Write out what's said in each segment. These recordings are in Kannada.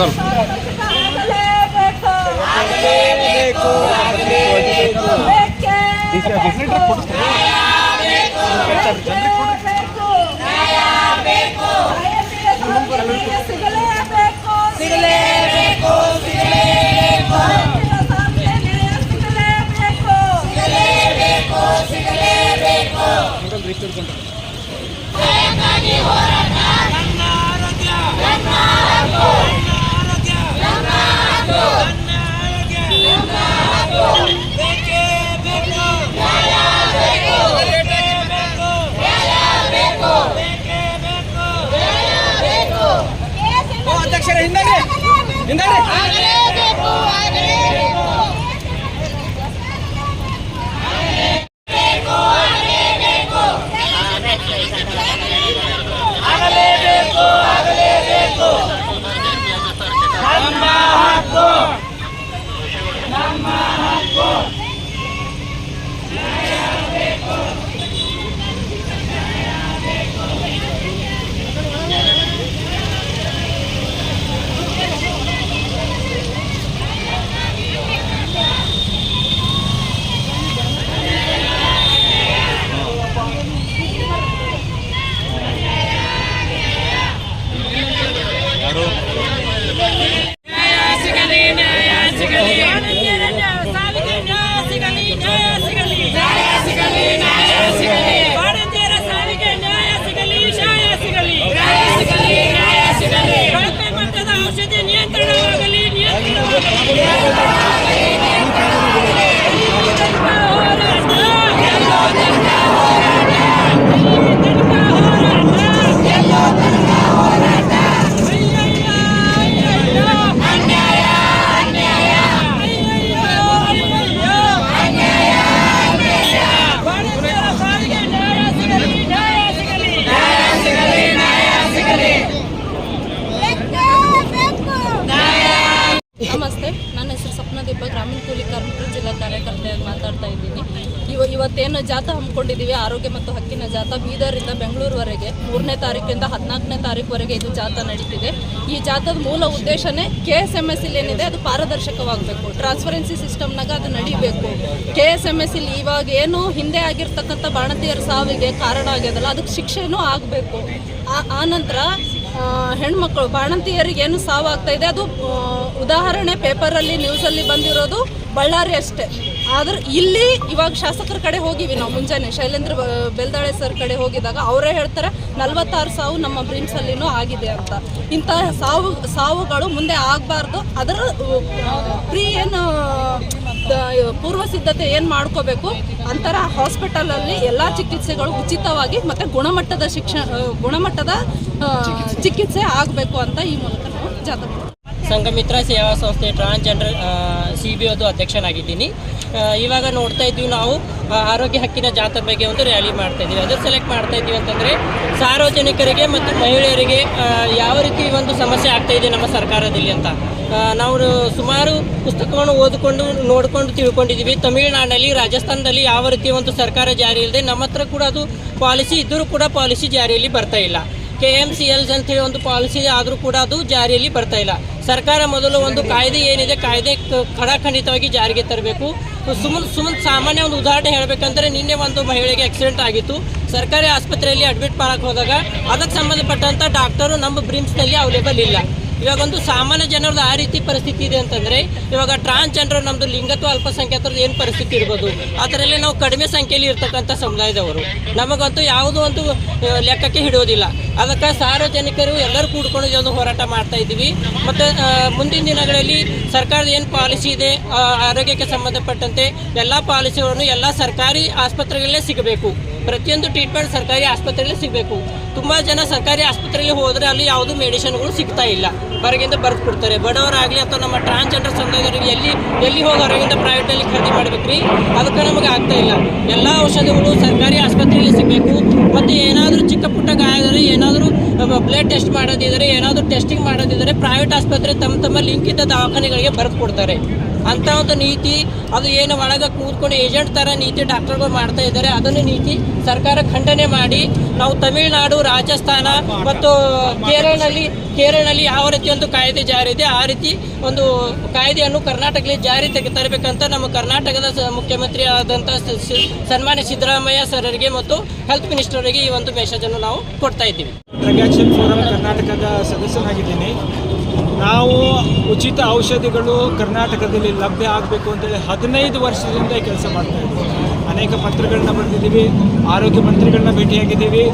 ಸ್ವಲ್ಪ. ಆಗಲೇಬೇಕು ಸಿಗಲೇಬೇಕು ಸಿಗಲೇಬೇಕು. ಸಿಗಲೇಬೇಕು ಸಿಗಲೇಬೇಕು ನನ್ನ ಆರೋಗ್ಯ ನನ್ನ ಆರೋಗ್ಯ ನನ್ನ ಆರೋಗ್ಯ ಬೇಕೇ ಬೇಕು ಬೇಕೇ ಬೇಕು ಬೇಕೇ ಬೇಕು ಅಧ್ಯಕ್ಷರ ಹಿಂದಾಗಿ ಆಗಲೇಬೇಕು ಆಗಲೇಬೇಕು ನಮ್ಮ ಹಕ್ಕು ನಮ್ಮ ಹಕ್ಕು ಸಿಗಲಿ ನ್ಯಾಯ ಸಿಗಲಿ ಸಾವಿಗೆ ನ್ಯಾಯ ಸಿಗಲಿ ನ್ಯಾಯ ಸಿಗಲಿ ನ್ಯಾಯ ಸಿಗಲಿ ನ್ಯಾಯ ಸಿಗಲಿ ಬಾಣಂತಿಯರ ಸಾವಿಗೆ ನ್ಯಾಯ ಸಿಗಲಿ ನ್ಯಾಯ ಸಿಗಲಿ ನ್ಯಾಯ ಸಿಗಲಿ ನ್ಯಾಯ ಸಿಗಲಿ ಕಳಪೆ ಮಟ್ಟದ ಔಷಧಿ ನಿಯಂತ್ರಣವಾಗಲಿ ನಿಯಂತ್ರಣವಾಗಲಿ ನಮಸ್ತೆ ನನ್ನ ಹೆಸರು ಸ್ವಪ್ನದೀಪ ಗ್ರಾಮೀಣ ಕೂಲಿ ಕಾರ್ಮಿಕರು ಜಿಲ್ಲಾ ಕಾರ್ಯಕರ್ತೆಯಾಗಿ ಮಾತಾಡ್ತಾ ಇದ್ದೀನಿ. ಇವ ಇವತ್ತೇನು ಜಾಥಾ ಹಮ್ಮಿಕೊಂಡಿದ್ದೀವಿ, ಆರೋಗ್ಯ ಮತ್ತು ಹಕ್ಕಿನ ಜಾಥಾ ಬೀದರಿಂದ ಬೆಂಗಳೂರುವರೆಗೆ ಮೂರನೇ ತಾರೀಕಿಂದ ಹದಿನಾಲ್ಕನೇ ತಾರೀಕುವರೆಗೆ ಇದು ಜಾಥಾ ನಡೀತಿದೆ. ಈ ಜಾಥಾದ ಮೂಲ ಉದ್ದೇಶನೇ ಕೆ ಎಸ್ ಎಂ ಎಸ್ ಇಲ್ಲಿ ಏನಿದೆ, ಅದು ಪಾರದರ್ಶಕವಾಗಬೇಕು. ಟ್ರಾನ್ಸ್ಪರೆನ್ಸಿ ಸಿಸ್ಟಮ್ನಾಗ ಅದು ನಡೀಬೇಕು. ಕೆ ಎಸ್ ಎಂ ಎಸ್ ಇಲ್ಲಿ ಇವಾಗ ಏನು ಹಿಂದೆ ಆಗಿರ್ತಕ್ಕಂಥ ಬಾಣತಿಯರ ಸಾವಿಗೆ ಕಾರಣ ಆಗ್ಯದಲ್ಲ, ಅದಕ್ಕೆ ಶಿಕ್ಷೆನೂ ಆಗಬೇಕು. ಆ ನಂತರ ಹೆಣ್ಮಕ್ಳು ಬಾಣಂತಿಯರಿಗೆ ಏನು ಸಾವಾಗ್ತಾ ಇದೆ? ಅದು ಉದಾಹರಣೆ ಪೇಪರಲ್ಲಿ, ನ್ಯೂಸಲ್ಲಿ ಬಂದಿರೋದು ಬಳ್ಳಾರಿ ಅಷ್ಟೇ. ಆದ್ರೆ ಇಲ್ಲಿ ಇವಾಗ ಶಾಸಕರ ಕಡೆ ಹೋಗಿವಿ ನಾವು ಮುಂಜಾನೆ. ಶೈಲೇಂದ್ರ ಬೆಲ್ದಾಳೆ ಸರ್ ಕಡೆ ಹೋಗಿದಾಗ ಅವರೇ ಹೇಳ್ತಾರೆ, ನಲ್ವತ್ತಾರು ಸಾವು ನಮ್ಮ ಬ್ರಿಮ್ಸಲ್ಲಿನೂ ಆಗಿದೆ ಅಂತ. ಇಂತಹ ಸಾವು, ಸಾವುಗಳು ಮುಂದೆ ಆಗಬಾರ್ದು. ಅದರ ಪ್ರೀ ಏನು ಪೂರ್ವ ಸಿದ್ಧತೆ ಏನು ಮಾಡ್ಕೋಬೇಕು? ಅಂತರ ಹಾಸ್ಪಿಟಲಲ್ಲಿ ಎಲ್ಲ ಚಿಕಿತ್ಸೆಗಳು ಉಚಿತವಾಗಿ ಮತ್ತು ಗುಣಮಟ್ಟದ ಶಿಕ್ಷಣ, ಗುಣಮಟ್ಟದ ಚಿಕಿತ್ಸೆ ಆಗಬೇಕು ಅಂತ ಈ ಮೂಲಕ ನಾವು ಜಾಥಾ Sanghamitra Seva Samsthe trans gender C B ಅದು ಅಧ್ಯಕ್ಷನಾಗಿದ್ದೀನಿ ಇವಾಗ ನೋಡ್ತಾ ಇದ್ದೀವಿ ನಾವು ಆರೋಗ್ಯ ಹಕ್ಕಿನ ಜಾಥಾ ಬಗ್ಗೆ ಒಂದು ರ್ಯಾಲಿ ಮಾಡ್ತಾ ಇದ್ದೀವಿ. ಅದ್ರ ಸೆಲೆಕ್ಟ್ ಮಾಡ್ತಾ ಇದ್ದೀವಿ ಅಂತಂದರೆ, ಸಾರ್ವಜನಿಕರಿಗೆ ಮತ್ತು ಮಹಿಳೆಯರಿಗೆ ಯಾವ ರೀತಿ ಒಂದು ಸಮಸ್ಯೆ ಆಗ್ತಾ ನಮ್ಮ ಸರ್ಕಾರದಲ್ಲಿ ಅಂತ. ನಾವು ಸುಮಾರು ಪುಸ್ತಕವನ್ನು ಓದಿಕೊಂಡು, ನೋಡಿಕೊಂಡು ತಿಳ್ಕೊಂಡಿದ್ದೀವಿ. ತಮಿಳುನಾಡಲ್ಲಿ, ರಾಜಸ್ಥಾನದಲ್ಲಿ ಯಾವ ರೀತಿ ಒಂದು ಸರ್ಕಾರ ಜಾರಿ ಇಲ್ಲದೆ ನಮ್ಮ ಹತ್ರ ಕೂಡ ಅದು ಪಾಲಿಸಿ ಇದ್ದರೂ ಕೂಡ ಪಾಲಿಸಿ ಜಾರಿಯಲ್ಲಿ ಬರ್ತಾ ಇಲ್ಲ. ಕೆ ಎಂ ಸಿ ಎಲ್ಸ್ ಅಂತೇಳಿ ಒಂದು ಪಾಲಿಸಿ ಆದರೂ ಕೂಡ ಅದು ಜಾರಿಯಲ್ಲಿ ಬರ್ತಾ ಇಲ್ಲ. ಸರ್ಕಾರ ಮೊದಲು ಒಂದು ಕಾಯ್ದೆ ಏನಿದೆ, ಕಾಯ್ದೆ ಖಡಾಖಂಡಿತವಾಗಿ ಜಾರಿಗೆ ತರಬೇಕು. ಸುಮ್ಮನೆ ಸುಮ್ಮನೆ ಸಾಮಾನ್ಯ ಒಂದು ಉದಾಹರಣೆ ಹೇಳಬೇಕಂದ್ರೆ ನಿನ್ನೆ ಒಂದು ಮಹಿಳೆಗೆ ಆಕ್ಸಿಡೆಂಟ್ ಆಗಿತ್ತು. ಸರ್ಕಾರಿ ಆಸ್ಪತ್ರೆಯಲ್ಲಿ ಅಡ್ಮಿಟ್ ಮಾಡಕ್ಕೆ ಹೋದಾಗ ಅದಕ್ಕೆ ಸಂಬಂಧಪಟ್ಟಂಥ ಡಾಕ್ಟರು ನಮ್ಮ ಬ್ರಿಮ್ಸ್ನಲ್ಲಿ ಅವೈಲೇಬಲ್ ಇಲ್ಲ. ಇವಾಗ ಸಾಮಾನ್ಯ ಜನರದ್ದು ಆ ರೀತಿ ಪರಿಸ್ಥಿತಿ ಇದೆ ಅಂತಂದರೆ, ಇವಾಗ ಟ್ರಾನ್ಸ್ ಜನರು ನಮ್ಮದು ಲಿಂಗತ್ವ ಅಲ್ಪಸಂಖ್ಯಾತರದ್ದು ಏನು ಪರಿಸ್ಥಿತಿ ಇರ್ಬೋದು? ಅದರಲ್ಲಿ ನಾವು ಕಡಿಮೆ ಸಂಖ್ಯೆಯಲ್ಲಿ ಇರ್ತಕ್ಕಂಥ ಸಮುದಾಯದವರು. ನಮಗಂತೂ ಯಾವುದೋ ಒಂದು ಲೆಕ್ಕಕ್ಕೆ ಹಿಡಿಯೋದಿಲ್ಲ. ಅದಕ್ಕೆ ಸಾರ್ವಜನಿಕರು ಎಲ್ಲರೂ ಕೂಡ್ಕೊಂಡು ಒಂದು ಹೋರಾಟ ಮಾಡ್ತಾ ಇದ್ದೀವಿ. ಮತ್ತು ಮುಂದಿನ ದಿನಗಳಲ್ಲಿ ಸರ್ಕಾರದ ಏನು ಪಾಲಿಸಿ ಇದೆ ಆರೋಗ್ಯಕ್ಕೆ ಸಂಬಂಧಪಟ್ಟಂತೆ ಎಲ್ಲ ಪಾಲಿಸಿಗಳನ್ನು ಎಲ್ಲ ಸರ್ಕಾರಿ ಆಸ್ಪತ್ರೆಗಳಲ್ಲೇ ಸಿಗಬೇಕು. ಪ್ರತಿಯೊಂದು ಟ್ರೀಟ್ಮೆಂಟ್ ಸರ್ಕಾರಿ ಆಸ್ಪತ್ರೆಯಲ್ಲಿ ಸಿಗಬೇಕು. ತುಂಬ ಜನ ಸರ್ಕಾರಿ ಆಸ್ಪತ್ರೆಯಲ್ಲಿ ಹೋದರೆ ಅಲ್ಲಿ ಯಾವುದು ಮೆಡಿಷನ್ಗಳು ಸಿಗ್ತಾ ಇಲ್ಲ. ಹೊರಗಿಂದ ಬರೆದು ಕೊಡ್ತಾರೆ. ಬಡವರಾಗಲಿ ಅಥವಾ ನಮ್ಮ ಟ್ರಾನ್ಸ್ಜೆಂಡರ್ ಸಮುದಾಯದವರಿಗೆ ಎಲ್ಲಿ ಎಲ್ಲಿ ಹೋಗಿ ಹೊರಗಿಂದ ಪ್ರೈವೇಟಲ್ಲಿ ಖರೀದಿ ಮಾಡಬೇಕ್ರಿ? ಅದಕ್ಕೆ ನಮಗೆ ಆಗ್ತಾ ಇಲ್ಲ. ಎಲ್ಲ ಔಷಧಿಗಳು ಸರ್ಕಾರಿ ಆಸ್ಪತ್ರೆಯಲ್ಲಿ ಸಿಗಬೇಕು. ಮತ್ತು ಏನಾದರೂ ಚಿಕ್ಕ ಪುಟ್ಟ ಗಾಯದರೆ ಏನಾದರೂ ಬ್ಲಡ್ ಟೆಸ್ಟ್ ಮಾಡೋದಿದ್ದರೆ, ಏನಾದರೂ ಟೆಸ್ಟಿಂಗ್ ಮಾಡೋದಿದ್ದರೆ ಪ್ರೈವೇಟ್ ಆಸ್ಪತ್ರೆ ತಮ್ಮ ತಮ್ಮ ಲಿಂಕ್ ಇದ್ದ ದವಾಖಾನೆಗಳಿಗೆ ಬರೆದು ಕೊಡ್ತಾರೆ. ಅಂತ ಒಂದು ನೀತಿ, ಅದು ಏನು ಒಳಗೆ ಕೂತ್ಕೊಂಡು ಏಜೆಂಟ್ ಥರ ನೀತಿ ಡಾಕ್ಟರ್ಗಳು ಮಾಡ್ತಾ ಇದ್ದಾರೆ, ಅದನ್ನು ನೀತಿ ಸರ್ಕಾರ ಖಂಡನೆ ಮಾಡಿ ನಾವು ತಮಿಳುನಾಡು, ರಾಜಸ್ಥಾನ ಮತ್ತು ಕೇರಳನಲ್ಲಿ ಕೇರಳನಲ್ಲಿ ಯಾವ ರೀತಿ ಒಂದು ಕಾಯ್ದೆ ಜಾರಿ ಇದೆ ಆ ರೀತಿ ಒಂದು ಕಾಯ್ದೆಯನ್ನು ಕರ್ನಾಟಕದಲ್ಲಿ ಜಾರಿ ತರಬೇಕಂತ ನಮ್ಮ ಕರ್ನಾಟಕದ ಮುಖ್ಯಮಂತ್ರಿ ಆದಂಥ ಸನ್ಮಾನ್ಯ ಸಿದ್ದರಾಮಯ್ಯ ಸರ್ರಿಗೆ ಮತ್ತು ಹೆಲ್ತ್ ಮಿನಿಸ್ಟರ್ಗೆ ಈ ಒಂದು ಮೆಸೇಜ್ ಅನ್ನು ನಾವು ಕೊಡ್ತಾ ಇದ್ದೀವಿ. ಕರ್ನಾಟಕದ ಸದಸ್ಯನಾಗಿದ್ದೀನಿ. ನಾವು ಉಚಿತ ಔಷಧಿಗಳು ಕರ್ನಾಟಕದಲ್ಲಿ ಲಭ್ಯ ಆಗಬೇಕು ಅಂತೇಳಿ ಹದಿನೈದು ವರ್ಷದಿಂದ ಕೆಲಸ ಮಾಡ್ತಾ ಇದ್ದೀವಿ. ಅನೇಕ ಪತ್ರಗಳನ್ನ ಬರೆದಿದ್ದೀವಿ, ಆರೋಗ್ಯ ಮಂತ್ರಿಗಳನ್ನ ಭೇಟಿಯಾಗಿದ್ದೀವಿ,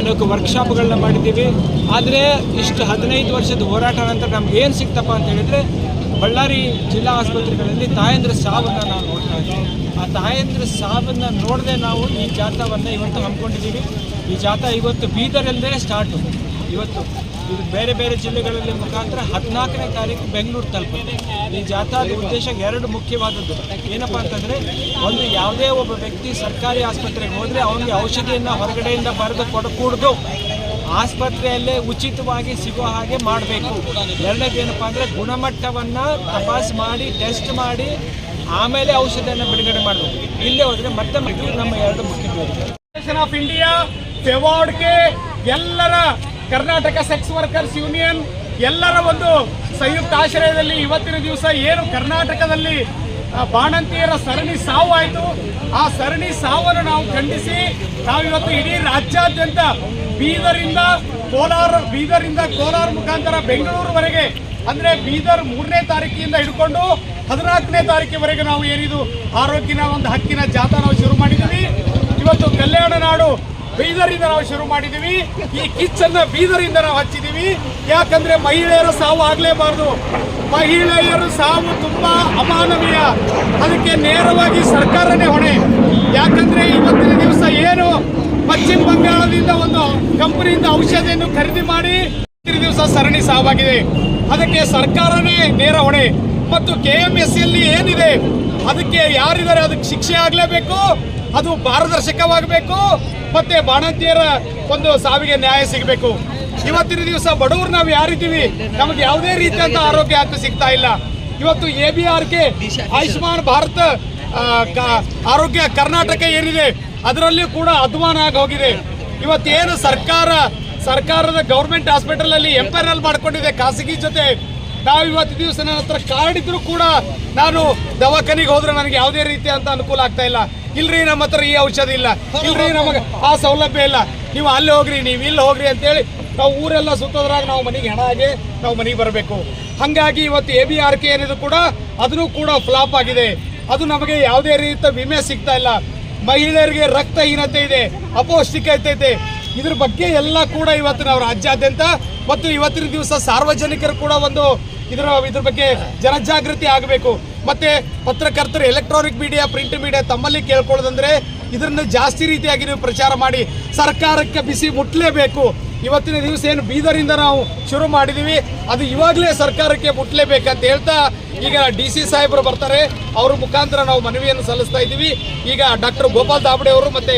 ಅನೇಕ ವರ್ಕ್ಶಾಪ್ಗಳನ್ನ ಮಾಡಿದ್ದೀವಿ. ಆದರೆ ಇಷ್ಟು ಹದಿನೈದು ವರ್ಷದ ಹೋರಾಟ ನಂತರ ನಮ್ಗೆ ಏನು ಸಿಕ್ತಪ್ಪ ಅಂತ ಹೇಳಿದರೆ ಬಳ್ಳಾರಿ ಜಿಲ್ಲಾ ಆಸ್ಪತ್ರೆಗಳಲ್ಲಿ ತಾಯಂದ್ರ ಸಾವನ್ನು ನಾವು ನೋಡ್ತಾ ಆ ತಾಯಂದ್ರ ಸಾವನ್ನು ನೋಡದೆ ನಾವು ಈ ಜಾಥಾವನ್ನು ಇವತ್ತು ಹಮ್ಮಿಕೊಂಡಿದ್ದೀವಿ. ಈ ಜಾಥಾ ಇವತ್ತು ಬೀದರಲ್ಲೇ ಸ್ಟಾರ್ಟು ಇವತ್ತು ಬೇರೆ ಬೇರೆ ಜಿಲ್ಲೆಗಳಲ್ಲಿ ಮುಖಾಂತರ ಹದಿನಾಲ್ಕನೇ ತಾರೀಕು ಬೆಂಗಳೂರು ತಲುಪುತ್ತೆ. ಈ ಜಾಥಾದ ಉದ್ದೇಶ ಎರಡು ಮುಖ್ಯವಾದದ್ದು. ಏನಪ್ಪ ಅಂತಂದರೆ, ಒಂದು ಯಾವುದೇ ಒಬ್ಬ ವ್ಯಕ್ತಿ ಸರ್ಕಾರಿ ಆಸ್ಪತ್ರೆಗೆ ಹೋದರೆ ಅವನಿಗೆ ಔಷಧಿಯನ್ನು ಹೊರಗಡೆಯಿಂದ ಬರೆದು ಕೊಡಕೂಡ್ದು. ಆಸ್ಪತ್ರೆಯಲ್ಲೇ ಉಚಿತವಾಗಿ ಸಿಗೋ ಹಾಗೆ ಮಾಡಬೇಕು. ಎರಡನೇದು ಏನಪ್ಪ ಅಂದರೆ, ಗುಣಮಟ್ಟವನ್ನು ತಪಾಸ್ ಮಾಡಿ, ಟೆಸ್ಟ್ ಮಾಡಿ, ಆಮೇಲೆ ಔಷಧಿಯನ್ನು ಬಿಡುಗಡೆ ಮಾಡಬೇಕು. ಇಲ್ಲೇ ಹೋದರೆ ಮತ್ತೆ ನಮ್ಮ ಎರಡು ಮುಖ್ಯ ಆಫ್ ಇಂಡಿಯಾ ಎಲ್ಲರ ಕರ್ನಾಟಕ ಸೆಕ್ಸ್ ವರ್ಕರ್ಸ್ ಯೂನಿಯನ್ ಎಲ್ಲರ ಒಂದು ಸಂಯುಕ್ತ ಆಶ್ರಯದಲ್ಲಿ ಇವತ್ತಿನ ದಿವಸ ಏನು ಕರ್ನಾಟಕದಲ್ಲಿ ಬಾಣಂತಿಯರ ಸರಣಿ ಸಾವು ಆಯಿತು. ಆ ಸರಣಿ ಸಾವನ್ನು ನಾವು ಖಂಡಿಸಿ ನಾವು ಇವತ್ತು ಇಡೀ ರಾಜ್ಯಾದ್ಯಂತ ಬೀದರಿಂದ ಕೋಲಾರ ಬೀದರಿಂದ ಕೋಲಾರ ಮುಖಾಂತರ ಬೆಂಗಳೂರುವರೆಗೆ, ಅಂದರೆ ಬೀದರ್ ಮೂರನೇ ತಾರೀಕಿನಿಂದ ಹಿಡ್ಕೊಂಡು ಹದಿನಾಲ್ಕನೇ ತಾರೀಕಿವರೆಗೆ ನಾವು ಏನಿದು ಆರೋಗ್ಯನ ಒಂದು ಹಕ್ಕಿನ ಜಾಥಾ ನಾವು ಶುರು ಮಾಡಿದ್ದೀವಿ. ಇವತ್ತು ಕಲ್ಯಾಣ ನಾಡು ಬೀದರಿಂದ ನಾವು ಶುರು ಮಾಡಿದ್ದೀವಿ ಈ ಕಿಚ್ಚನ್ನ ಬೀದರಿಂದ ನಾವು ಹಚ್ಚಿದ್ದೀವಿ ಯಾಕಂದ್ರೆ ಮಹಿಳೆಯರ ಸಾವು ಆಗಲೇಬಾರ್ದು. ಮಹಿಳೆಯರ ಸಾವು ತುಂಬಾ ಅಮಾನವೀಯ. ಅದಕ್ಕೆ ನೇರವಾಗಿ ಸರ್ಕಾರನೇ ಹೊಣೆ. ಯಾಕಂದ್ರೆ ಇವತ್ತಿನ ದಿವಸ ಏನು? ಪಶ್ಚಿಮ ಬಂಗಾಳದಿಂದ ಒಂದು ಕಂಪನಿಯಿಂದ ಔಷಧಿಯನ್ನು ಖರೀದಿ ಮಾಡಿ ದಿವಸ ಸರಣಿ ಸಾವಾಗಿದೆ. ಅದಕ್ಕೆ ಸರ್ಕಾರನೇ ನೇರ ಹೊಣೆ. ಮತ್ತು ಕೆ ಎಂ ಎಸ್ ಎಲ್ಲಿ ಏನಿದೆ? ಅದಕ್ಕೆ ಯಾರಿದ್ದಾರೆ? ಅದಕ್ಕೆ ಶಿಕ್ಷೆ ಆಗಲೇಬೇಕು. ಅದು ಪಾರದರ್ಶಕವಾಗಬೇಕು. ಮತ್ತೆ ಬಾಣಂತಿಯರ ಒಂದು ಸಾವಿಗೆ ನ್ಯಾಯ ಸಿಗಬೇಕು. ಇವತ್ತಿನ ದಿವಸ ಬಡವರು ನಾವು ಯಾರಿದ್ದೀವಿ? ನಮಗೆ ಯಾವುದೇ ರೀತಿಯಂತ ಆರೋಗ್ಯ ಅಂತ ಸಿಗ್ತಾ ಇಲ್ಲ. ಇವತ್ತು A B R K, Ayushman Bharat Arogya Karnataka ಏನಿದೆ, ಅದರಲ್ಲಿ ಕೂಡ ಅಧ್ವಾನ ಆಗಿ ಹೋಗಿದೆ. ಇವತ್ತೇನು ಸರ್ಕಾರ, ಸರ್ಕಾರದ ಗೌರ್ಮೆಂಟ್ ಹಾಸ್ಪಿಟಲ್ ಅಲ್ಲಿ ಎಂಪೈರಲ್ ಮಾಡ್ಕೊಂಡಿದೆ ಖಾಸಗಿ ಜೊತೆ. ನಾವು ಇವತ್ತು ದಿವಸ ನನ್ನ ಹತ್ರ ಕಾರ್ಡ್ ಇದ್ರು ಕೂಡ ನಾನು ದವಾಖಾನಿಗೆ ಹೋದ್ರೆ ನನಗೆ ಯಾವುದೇ ರೀತಿ ಅಂತ ಅನುಕೂಲ ಆಗ್ತಾ ಇಲ್ಲ. ಇಲ್ರಿ ನಮ್ಮ ಹತ್ರ ಈ ಔಷಧಿ ಇಲ್ಲ. ಇಲ್ರಿ ನಮಗೆ ಆ ಸೌಲಭ್ಯ ಇಲ್ಲ. ನೀವು ಅಲ್ಲಿ ಹೋಗ್ರಿ, ನೀವು ಇಲ್ಲಿ ಹೋಗ್ರಿ ಅಂತೇಳಿ ನಾವು ಊರೆಲ್ಲ ಸುತ್ತೋದ್ರಾಗ ನಾವು ಮನೆಗೆ ಹೆಣ ಆಗಿ ನಾವು ಮನೆಗೆ ಬರಬೇಕು. ಹಾಗಾಗಿ ಇವತ್ತು ಎ ಬಿ ಆರ್ ಕೆ ಏನಿದು ಕೂಡ ಅದನ್ನು ಕೂಡ ಫ್ಲಾಪ್ ಆಗಿದೆ. ಅದು ನಮಗೆ ಯಾವುದೇ ರೀತಿಯ ವಿಮೆ ಸಿಗ್ತಾ ಇಲ್ಲ. ಮಹಿಳೆಯರಿಗೆ ರಕ್ತಹೀನತೆ ಇದೆ, ಅಪೌಷ್ಟಿಕತೆ ಇದೆ. ಇದ್ರ ಬಗ್ಗೆ ಎಲ್ಲ ಕೂಡ ಇವತ್ತು ನಾವು ರಾಜ್ಯಾದ್ಯಂತ ಮತ್ತು ಇವತ್ತಿನ ದಿವಸ ಸಾರ್ವಜನಿಕರು ಕೂಡ ಒಂದು ಇದರ, ಇದ್ರ ಬಗ್ಗೆ ಜನಜಾಗೃತಿ ಆಗಬೇಕು. ಮತ್ತೆ ಪತ್ರಕರ್ತರು ಎಲೆಕ್ಟ್ರಾನಿಕ್ ಮೀಡಿಯಾ ಪ್ರಿಂಟ್ ಮೀಡಿಯಾ ತಮ್ಮಲ್ಲಿ ಕೇಳ್ಕೊಳ್ಳೋದಂದ್ರೆ ಇದನ್ನು ಜಾಸ್ತಿ ರೀತಿಯಾಗಿ ನೀವು ಪ್ರಚಾರ ಮಾಡಿ ಸರ್ಕಾರಕ್ಕೆ ಬಿಸಿ ಮುಟ್ಟಲೇಬೇಕು ಇವತ್ತಿನ ದಿವಸ ಏನು ಬೀದರಿಂದ ನಾವು ಶುರು ಮಾಡಿದೀವಿ. ಅದು ಇವಾಗಲೇ ಸರ್ಕಾರಕ್ಕೆ ಮುಟ್ಲೇಬೇಕಂತ ಹೇಳ್ತಾ ಈಗ ಡಿ ಸಿ ಸಾಹೇಬರು ಬರ್ತಾರೆ. ಅವ್ರ ಮುಖಾಂತರ ನಾವು ಮನವಿಯನ್ನು ಸಲ್ಲಿಸ್ತಾ ಇದ್ದೀವಿ. ಈಗ ಡಾಕ್ಟರ್ ಗೋಪಾಲ್ ದಾಬಡೆ ಅವರು ಮತ್ತೆ